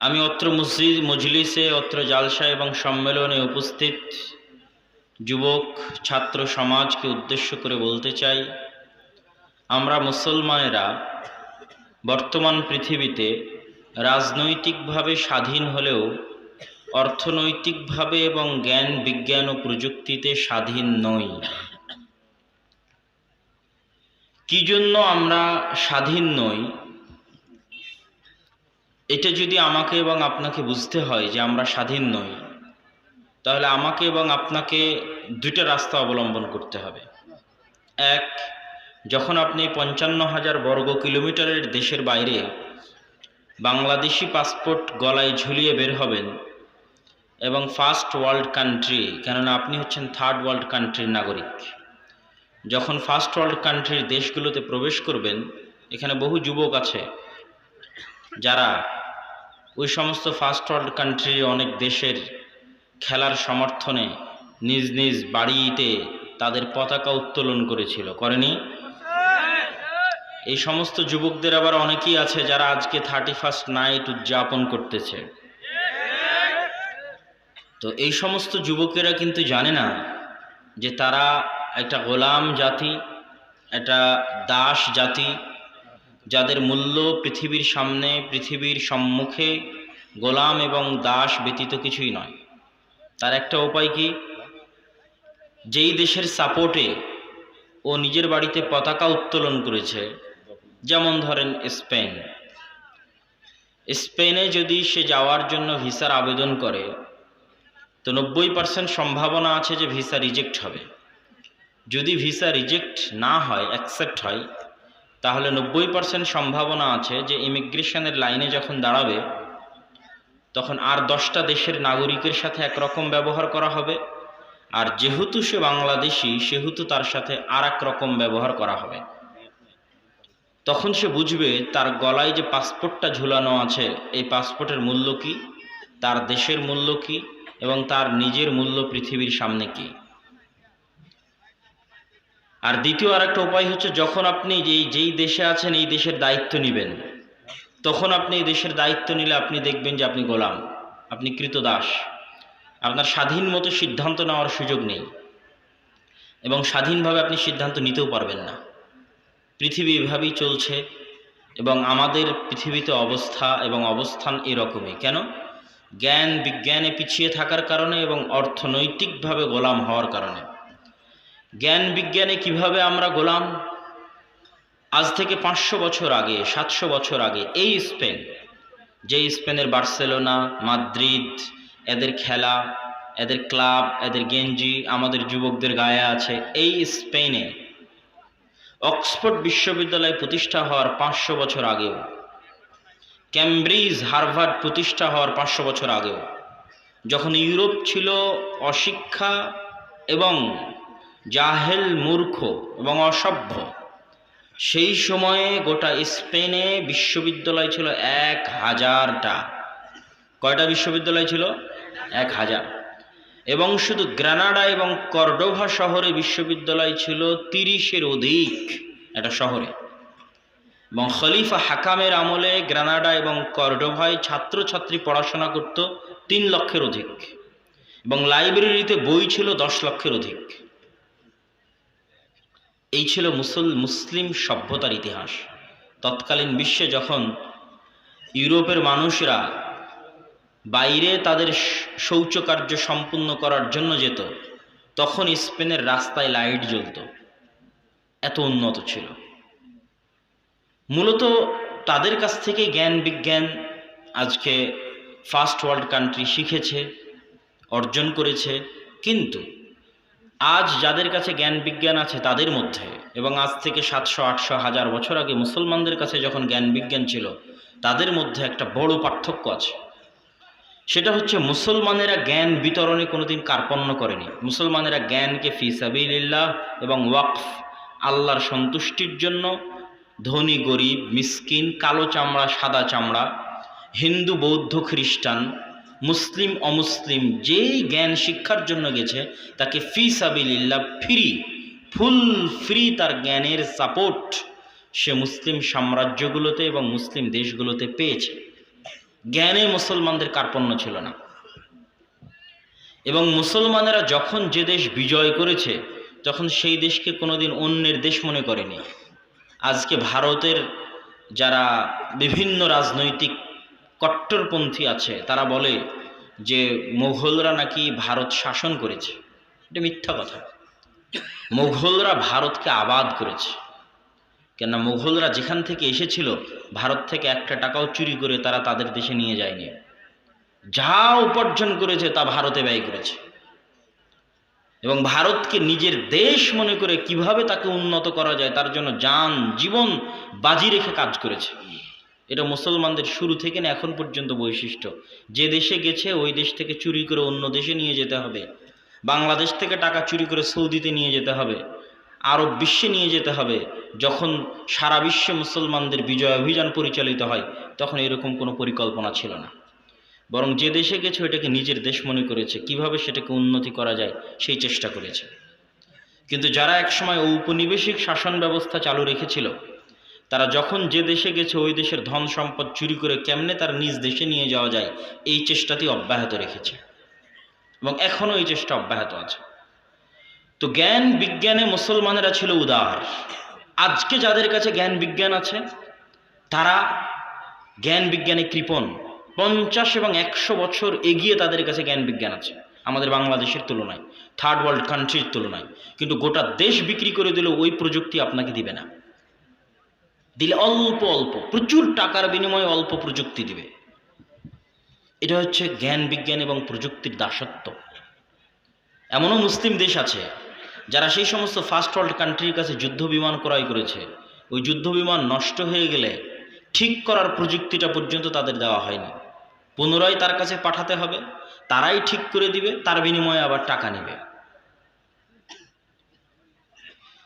আমি অত্র মসজিদ, মজলিসে, অত্র জালসা এবং সম্মেলনে উপস্থিত যুবক, ছাত্র সমাজকে উদ্দেশ্য করে বলতে চাই, আমরা মুসলমানেরা বর্তমান পৃথিবীতে রাজনৈতিকভাবে স্বাধীন হলেও, অর্থনৈতিকভাবে এবং জ্ঞান, বিজ্ঞান ও প্রযুক্তিতে স্বাধীন নই। কি জন্য আমরা স্বাধীন নই? এটা যদি আমাকে এবং আপনাকে বুঝতে হয় যে আমরা স্বাধীন নই, তাহলে আমাকে এবং আপনাকে দুইটা রাস্তা অবলম্বন করতে হবে। এক, যখন আপনি পঞ্চান্ন হাজার বর্গ কিলোমিটারের দেশের বাইরে বাংলাদেশি পাসপোর্ট গলায় ঝুলিয়ে বের হবেন এবং ফার্স্ট ওয়ার্ল্ড কান্ট্রি, কেননা আপনি হচ্ছেন থার্ড ওয়ার্ল্ড কান্ট্রির নাগরিক, যখন ফার্স্ট ওয়ার্ল্ড কান্ট্রির দেশগুলোতে প্রবেশ করবেন, এখানে বহু যুবক আছে যারা ওই সমস্ত ফার্স্ট ওয়ার্ল্ড কান্ট্রি অনেক দেশের খেলার সমর্থনে নিজ নিজ বাড়িতে তাদের পতাকা উত্তোলন করেছিল, করেনি? এই সমস্ত যুবকদের আবার অনেকেই আছে যারা আজকে থার্টি ফার্স্ট নাইট উদযাপন করতেছে। তো এই সমস্ত যুবকেরা কিন্তু জানে না যে তারা একটা গোলাম জাতি, একটা দাস জাতি যাদের মূল্য পৃথিবীর সামনে, পৃথিবীর সম্মুখে, গোলাম এবং দাস ব্যতীত কিছুই নয়। তার একটা উপায় কি? যেই দেশের সাপোর্টে ও নিজের বাড়িতে পতাকা উত্তোলন করেছে, যেমন ধরেন স্পেন। স্পেনে যদি সে যাওয়ার জন্য ভিসার আবেদন করে, তো নব্বই পার্সেন্ট সম্ভাবনা আছে যে ভিসা রিজেক্ট হবে। যদি ভিসা রিজেক্ট না হয়, অ্যাকসেপ্ট হয় তাহলে নব্বই পার্সেন্ট সম্ভাবনা আছে যে ইমিগ্রেশনের লাইনে যখন দাঁড়াবে, তখন আর দশটা দেশের নাগরিকের সাথে একরকম ব্যবহার করা হবে, আর যেহেতু সে বাংলাদেশি, সেহেতু তার সাথে আর রকম ব্যবহার করা হবে। তখন সে বুঝবে তার গলায় যে পাসপোর্টটা ঝুলানো আছে, এই পাসপোর্টের মূল্য কি, তার দেশের মূল্য কি, এবং তার নিজের মূল্য পৃথিবীর সামনে কি। আর দ্বিতীয় আর একটা উপায় হচ্ছে যখন আপনি যেই যেই দেশে আছেন, এই দেশের দায়িত্ব নেবেন, তখন আপনি এই দেশের দায়িত্ব নিলে আপনি দেখবেন যে আপনি গোলাম, আপনি কৃতদাস। আপনার স্বাধীন মতো সিদ্ধান্ত নেওয়ার সুযোগ নেই এবং স্বাধীনভাবে আপনি সিদ্ধান্ত নিতেও পারবেন না। পৃথিবী এভাবেই চলছে এবং আমাদের পৃথিবীতে অবস্থা এবং অবস্থান এরকমই। কেন? জ্ঞান বিজ্ঞানে পিছিয়ে থাকার কারণে এবং অর্থনৈতিকভাবে গোলাম হওয়ার কারণে। জ্ঞান বিজ্ঞানে কীভাবে আমরা গোলাম? আজ থেকে পাঁচশো বছর আগে, সাতশো বছর আগে, এই স্পেন যে স্পেনের বার্সেলোনা, মাদ্রিদ, এদের খেলা, এদের ক্লাব, এদের গেঞ্জি, আমাদের যুবকদের গায়ে আছে, এই স্পেনে অক্সফোর্ড বিশ্ববিদ্যালয় প্রতিষ্ঠা হওয়ার পাঁচশো বছর আগেও, ক্যামব্রিজ, হার্ভার্ড প্রতিষ্ঠা হওয়ার পাঁচশো বছর আগেও, যখন ইউরোপ ছিল অশিক্ষা এবং জাহেল মূর্খ এবং অসভ্য। সেই সময়ে গোটা স্পেনে বিশ্ববিদ্যালয় ছিল এক হাজারটা। কয়টা বিশ্ববিদ্যালয় ছিল? এক হাজার। এবং শুধু গ্রানাডা এবং কর্ডোভা শহরে বিশ্ববিদ্যালয় ছিল তিরিশের অধিক একটা শহরে। এবং খলিফা হাকামের আমলে গ্রানাডা এবং কর্ডোভায় ছাত্রছাত্রী পড়াশোনা করত তিন লক্ষের অধিক। এবং লাইব্রেরিতে বই ছিল দশ লক্ষের অধিক। এই ছিল মুসল, মুসলিম সভ্যতার ইতিহাস। তৎকালীন বিশ্বে যখন ইউরোপের মানুষরা বাইরে তাদের শৌচকার্য সম্পূর্ণ করার জন্য যেত, তখন স্পেনের রাস্তায় লাইট জ্বলত। এত উন্নত ছিল। মূলত তাদের কাছ থেকে জ্ঞান বিজ্ঞান আজকে ফার্স্ট ওয়ার্ল্ড কান্ট্রি শিখেছে, অর্জন করেছে, কিন্তু আজ যাদের কাছে জ্ঞান বিজ্ঞান আছে তাদের মধ্যে, এবং আজ থেকে সাতশো, আটশো, হাজার বছর আগে মুসলমানদের কাছে যখন জ্ঞান বিজ্ঞান ছিল, তাদের মধ্যে একটা বড় পার্থক্য আছে। সেটা হচ্ছে মুসলমানেরা জ্ঞান বিতরণে কোনোদিন কার্পণ্য করেনি। মুসলমানেরা জ্ঞানকে ফিসাবিল্লাহ এবং ওয়াকফ, আল্লাহর সন্তুষ্টির জন্য ধনী, গরিব, মিসকিন, কালো চামড়া, সাদা চামড়া, হিন্দু, বৌদ্ধ, খ্রিস্টান মুসলিম অমুসলিম যেই জ্ঞান শিক্ষার জন্য গেছে, তাকে ফি সাবিল্লাহ ফ্রি ফুল ফ্রি তার জ্ঞানের সাপোর্ট সে মুসলিম সাম্রাজ্যগুলোতে এবং মুসলিম দেশগুলোতে পেয়েছে। জ্ঞানে মুসলমানদের কার্পণ্য ছিল না। এবং মুসলমানেরা যখন যে দেশ বিজয় করেছে, তখন সেই দেশকে কোনোদিন অন্যের দেশ মনে করেনি। আজকে ভারতের যারা বিভিন্ন রাজনৈতিক কট্টরপন্থী আছে, তারা বলে যে মোঘলরা নাকি ভারত শাসন করেছে। এটা মিথ্যা কথা। মোঘলরা ভারতকে আবাদ করেছে। কেননা মোঘলরা যেখান থেকে এসেছিল, ভারত থেকে একটা টাকাও চুরি করে তারা তাদের দেশে নিয়ে যায়নি। যা উপার্জন করেছে তা ভারতে ব্যয় করেছে। এবং ভারতকে নিজের দেশ মনে করে কীভাবে তাকে উন্নত করা যায়, তার জন্য যান, জীবন বাজি রেখে কাজ করেছে। এটা মুসলমানদের শুরু থেকে না এখন পর্যন্ত বৈশিষ্ট্য। যে দেশে গেছে, ওই দেশ থেকে চুরি করে অন্য দেশে নিয়ে যেতে হবে। বাংলাদেশ থেকে টাকা চুরি করে সৌদিতে নিয়ে যেতে হবে। আরব বিশ্বে নিয়ে যেতে হবে। যখন সারা বিশ্বে মুসলমানদের বিজয় অভিযান পরিচালিত হয়, তখন এরকম কোনো পরিকল্পনা ছিল না। বরং যে দেশে গেছে, ওইটাকে নিজের দেশ মনে করেছে। কীভাবে সেটাকে উন্নতি করা যায়, সেই চেষ্টা করেছে। কিন্তু যারা একসময় ঔপনিবেশিক শাসন ব্যবস্থা চালু রেখেছিল তারা যখন যে দেশে গেছে, ওই দেশের ধন সম্পদ চুরি করে কেমনে তার নিজ দেশে নিয়ে যাওয়া যায়, এই চেষ্টাটি অব্যাহত রেখেছে। এবং এখনও এই চেষ্টা অব্যাহত আছে। তো জ্ঞান বিজ্ঞানে মুসলমানেরা ছিল উদার। আজকে যাদের কাছে জ্ঞান বিজ্ঞান আছে, তারা জ্ঞান বিজ্ঞানে কৃপণ। পঞ্চাশ এবং একশো বছর এগিয়ে তাদের কাছে জ্ঞান বিজ্ঞান আছে, আমাদের বাংলাদেশের তুলনায় থার্ড ওয়ার্ল্ড কান্ট্রির তুলনায়। কিন্তু গোটা দেশ বিক্রি করে দিলেও ওই প্রযুক্তি আপনাকে দিবে না। দিলে অল্প অল্প, প্রচুর টাকার বিনিময়ে অল্প প্রযুক্তি দিবে। এটা হচ্ছে জ্ঞান, বিজ্ঞান এবং প্রযুক্তির দাসত্ব। এমনও মুসলিম দেশ আছে, যারা সেই সমস্ত ফার্স্ট ওয়ার্ল্ড কান্ট্রির কাছে যুদ্ধ বিমান ক্রয় করেছে। ওই যুদ্ধ বিমান নষ্ট হয়ে গেলে ঠিক করার প্রযুক্তিটা পর্যন্ত তাদের দেওয়া হয়নি। পুনরায় তার কাছে পাঠাতে হবে, তারাই ঠিক করে দিবে, তার বিনিময়ে আবার টাকা নেবে।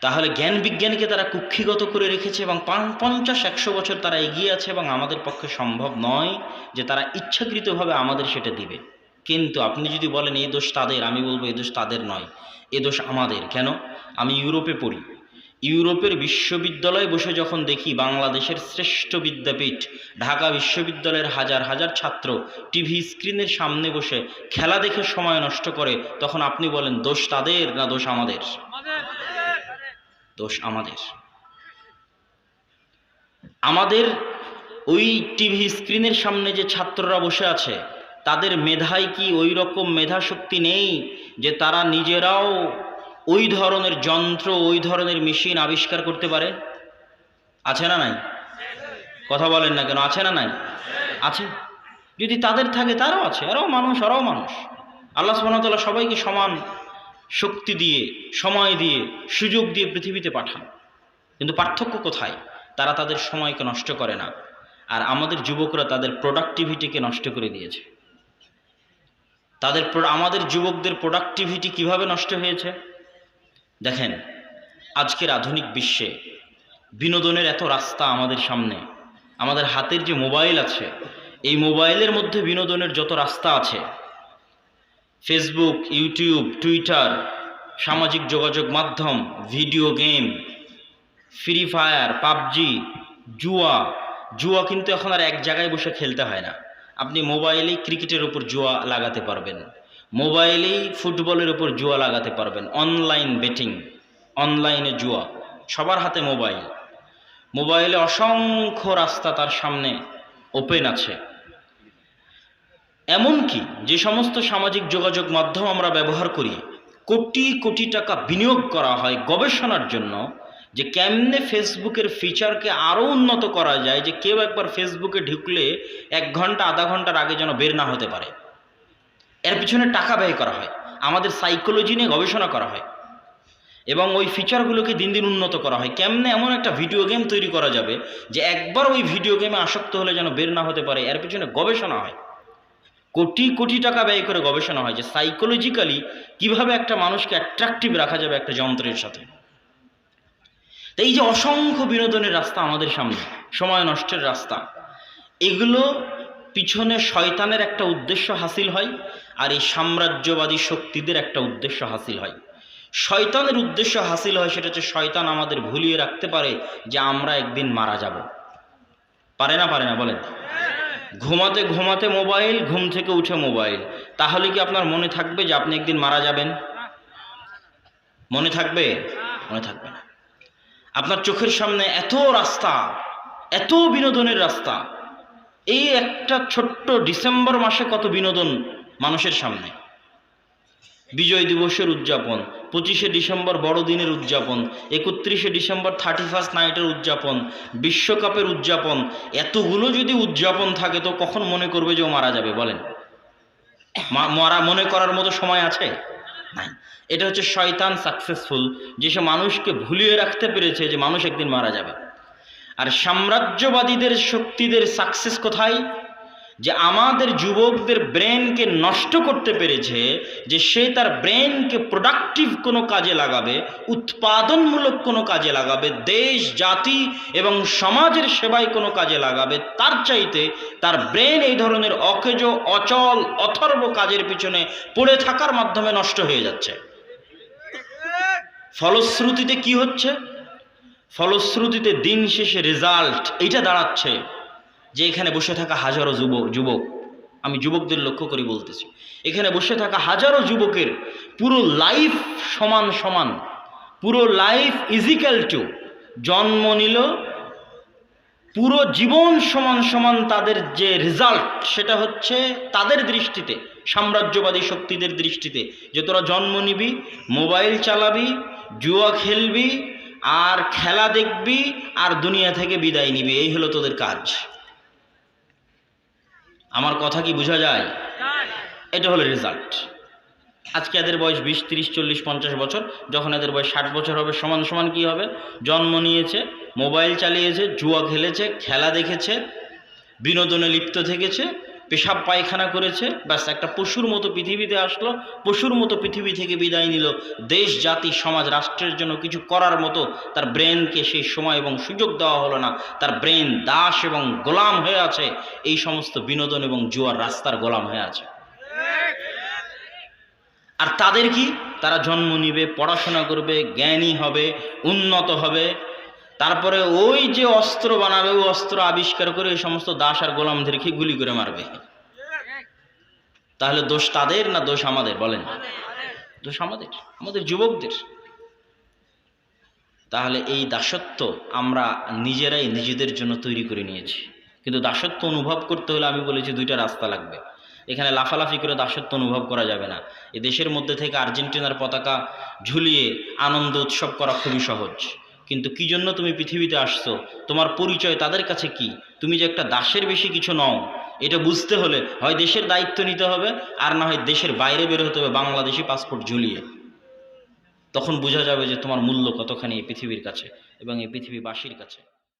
তাহলে জ্ঞান বিজ্ঞানকে তারা কুক্ষিগত করে রেখেছে এবং পঞ্চাশ একশো বছর তারা এগিয়ে আছে এবং আমাদের পক্ষে সম্ভব নয় যে তারা ইচ্ছাকৃতভাবে আমাদের সেটা দিবে। কিন্তু আপনি যদি বলেন এই দোষ তাদের, আমি বলব এই দোষ তাদের নয়। এ দোষ আমাদের। কেন? আমি ইউরোপে পড়ি। ইউরোপের বিশ্ববিদ্যালয়ে বসে যখন দেখি বাংলাদেশের শ্রেষ্ঠ বিদ্যাপীঠ, ঢাকা বিশ্ববিদ্যালয়ের হাজার হাজার ছাত্র টিভি স্ক্রিনের সামনে বসে খেলা দেখে সময় নষ্ট করে, তখন আপনি বলেন, দোষ তাদের না দোষ আমাদের? দোষ আমাদের। আমাদের ওই টিভি স্ক্রিনের সামনে যে ছাত্ররা বসে আছে, তাদের মেধায় কি ওই রকম মেধা শক্তি নেই যে তারা নিজেরাও ওই ধরনের যন্ত্র, ওই ধরনের মেশিন আবিষ্কার করতে পারে? আছে না নাই? কথা বলেন না কেন, আছে না নাই? আছে। যদি তাদের থাকে তারাও আছে, আরও মানুষ আরও মানুষ। আল্লাহ সুবাহতাল্লাহ সবাইকে সমান শক্তি দিয়ে, সময় দিয়ে, সুযোগ দিয়ে পৃথিবীতে পাঠান। কিন্তু পার্থক্য কোথায়? তারা তাদের সময়কে নষ্ট করে না। আর আমাদের যুবকরা তাদের প্রোডাক্টিভিটিকে নষ্ট করে দিয়েছে। তাদের আমাদের যুবকদের প্রোডাক্টিভিটি কীভাবে নষ্ট হয়েছে? দেখেন, আজকের আধুনিক বিশ্বে বিনোদনের এত রাস্তা আমাদের সামনে। আমাদের হাতের যে মোবাইল আছে, এই মোবাইলের মধ্যে বিনোদনের যত রাস্তা আছে ফেসবুক ইউটিউব টুইটার সামাজিক যোগাযোগ মাধ্যম video game free fire PUBG, জুয়া জুয়া কিন্তু এখন আর এক জায়গায় বসে খেলতে হয় না। আপনি মোবাইলেই ক্রিকেটের ওপর জুয়া লাগাতে পারবেন। মোবাইলেই ফুটবলের ওপর জুয়া লাগাতে পারবেন। অনলাইন বেটিং অনলাইনে জুয়া, সবার হাতে মোবাইল। মোবাইলে অসংখ্য রাস্তা তার সামনে ওপেন আছে। এমনকি যে সমস্ত সামাজিক যোগাযোগ মাধ্যম আমরা ব্যবহার করি, কোটি কোটি টাকা বিনিয়োগ করা হয় গবেষণার জন্য যে কেমনে ফেসবুকের ফিচারকে আরও উন্নত করা যায়, যে কেউ একবার ফেসবুকে ঢুকলে এক ঘণ্টা, আধা ঘণ্টার আগে যেন বের না হতে পারে। এর পিছনে টাকা ব্যয় করা হয়, আমাদের সাইকোলজি নিয়ে গবেষণা করা হয় এবং ওই ফিচারগুলোকে দিন দিন উন্নত করা হয়। কেমনে এমন একটা ভিডিও গেম তৈরি করা যাবে যে একবার ওই ভিডিও গেমে আসক্ত হলে যেন বের না হতে পারে, এর পিছনে গবেষণা হয়। কোটি কোটি টাকা ব্যয় করে গবেষণা হয় যে সাইকোলজিক্যালি কীভাবে একটা মানুষকে অ্যাট্রাকটিভ রাখা যাবে একটা যন্ত্রের সাথে। তো এই যে অসংখ্য বিনোদনের রাস্তা আমাদের সামনে, সময় নষ্টের রাস্তা, এগুলো পিছনে শয়তানের একটা উদ্দেশ্য হাসিল হয় আর এই সাম্রাজ্যবাদী শক্তিদের একটা উদ্দেশ্য হাসিল হয়। শয়তানের উদ্দেশ্য হাসিল হয় সেটা হচ্ছে শয়তান আমাদের ভুলিয়ে রাখতে পারে যে আমরা একদিন মারা যাব। পারে না পারে না, বলেন। ঘুমাতে ঘুমাতে মোবাইল, ঘুম থেকে উঠে মোবাইল। তাহলে কি আপনার মনে থাকবে যে আপনি একদিন মারা যাবেন? মনে থাকবে? মনে থাকবে না। আপনার চোখের সামনে এত রাস্তা, এত বিনোদনের রাস্তা। এই একটা ছোট্ট ডিসেম্বর মাসে কত বিনোদন মানুষের সামনে? বিজয় দিবসের উদযাপন, পঁচিশে ডিসেম্বর বড়দিনের উদযাপন, একত্রিশে ডিসেম্বর থার্টি ফার্স্ট নাইটের উদযাপন, বিশ্বকাপের উদযাপন, এতগুলো যদি উদযাপন থাকে তো কখন মনে করবে যে ও মারা যাবে বলেন? মারা, মনে করার মতো সময় আছে? নাই। এটা হচ্ছে শয়তান সাকসেসফুল যে সে মানুষকে ভুলিয়ে রাখতে পেরেছে যে মানুষ একদিন মারা যাবে। আর সাম্রাজ্যবাদীদের শক্তিদের সাকসেস কোথায়? যে আমাদের যুবকদের ব্রেনকে নষ্ট করতে পেরেছে, যে সে তার ব্রেনকে প্রোডাক্টিভ কোনো কাজে লাগাবে, উৎপাদনমূলক কোনো কাজে লাগাবে, দেশ, জাতি এবং সমাজের সেবায় কোনো কাজে লাগাবে, তার চাইতে তার ব্রেন এই ধরনের অকেজ, অচল, অথর্ব কাজের পিছনে পড়ে থাকার মাধ্যমে নষ্ট হয়ে যাচ্ছে। ফলশ্রুতিতে কি হচ্ছে? ফলশ্রুতিতে দিন শেষে রেজাল্ট এইটা দাঁড়াচ্ছে। যে এখানে বসে থাকা হাজারো যুবক যুবক, আমি যুবকদের লক্ষ্য করে বলতেছি। এখানে বসে থাকা হাজারো যুবকের পুরো লাইফ সমান সমান, পুরো লাইফ ইজিক্যাল টু জন্ম নিল, পুরো জীবন সমান সমান তাদের যে রেজাল্ট সেটা হচ্ছে তাদের দৃষ্টিতে, সাম্রাজ্যবাদী শক্তিদের দৃষ্টিতে, যে তোরা জন্ম নিবি মোবাইল চালাবি, জুয়া খেলবি, আর খেলা দেখবি, আর দুনিয়া থেকে বিদায় নিবি, এই হলো তোদের কাজ। আমার কথা কি বোঝা যায়? এটা হলো রেজাল্ট আজকে এদের বয়স বিশ, তিরিশ, চল্লিশ, পঞ্চাশ বছর। যখন এদের বয়স ষাট বছর হবে, সমান সমান কি হবে? জন্ম নিয়েছে, মোবাইল চালিয়েছে, জুয়া খেলেছে, খেলা দেখেছে, বিনোদনে লিপ্ত থেকেছে পেশাব পায়খানা করেছে, ব্যাস একটা পশুর মতো পৃথিবীতে আসলো, পশুর মতো পৃথিবী থেকে বিদায় নিল। দেশ, জাতি, সমাজ, রাষ্ট্রের জন্য কিছু করার মতো তার ব্রেনকে সেই সময় এবং সুযোগ দেওয়া হলো না। তার ব্রেন দাস এবং গোলাম হয়ে আছে। এই সমস্ত বিনোদন এবং জুয়ার রাস্তার গোলাম হয়ে আছে। আর তাদের কি? তারা জন্ম নিবে, পড়াশোনা করবে, জ্ঞানী হবে, উন্নত হবে। তারপরে ওই যে অস্ত্র বানাবে, ওই অস্ত্র আবিষ্কার করে ওই সমস্ত দাস আর গোলামদেরকে গুলি করে মারবে। তাহলে দোষ তাদের না দোষ আমাদের? বলেন। দোষ আমাদের আমাদের যুবকদের। তাহলে এই দাসত্ব আমরা নিজেরাই নিজেদের জন্য তৈরি করে নিয়েছি। কিন্তু দাসত্ব অনুভব করতে হলে আমি বলেছি দুইটা রাস্তা লাগবে। এখানে লাফালাফি করে দাসত্ব অনুভব করা যাবে না। এ দেশের মধ্যে থেকে আর্জেন্টিনার পতাকা ঝুলিয়ে আনন্দ উৎসব করা খুবই সহজ। কিন্তু কি জন্য তুমি পৃথিবীতে আসছো? তোমার পরিচয় তাদের কাছে কি? তুমি যে একটা দাসের বেশি কিছু নও, এটা বুঝতে হলে হয় দেশের দায়িত্ব নিতে হবে, আর না হয় দেশের বাইরে বের হতে হবে বাংলাদেশি পাসপোর্ট ঝুলিয়ে। তখন বোঝা যাবে যে তোমার মূল্য কতখানি এই পৃথিবীর কাছে এবং এই পৃথিবীবাসীর কাছে।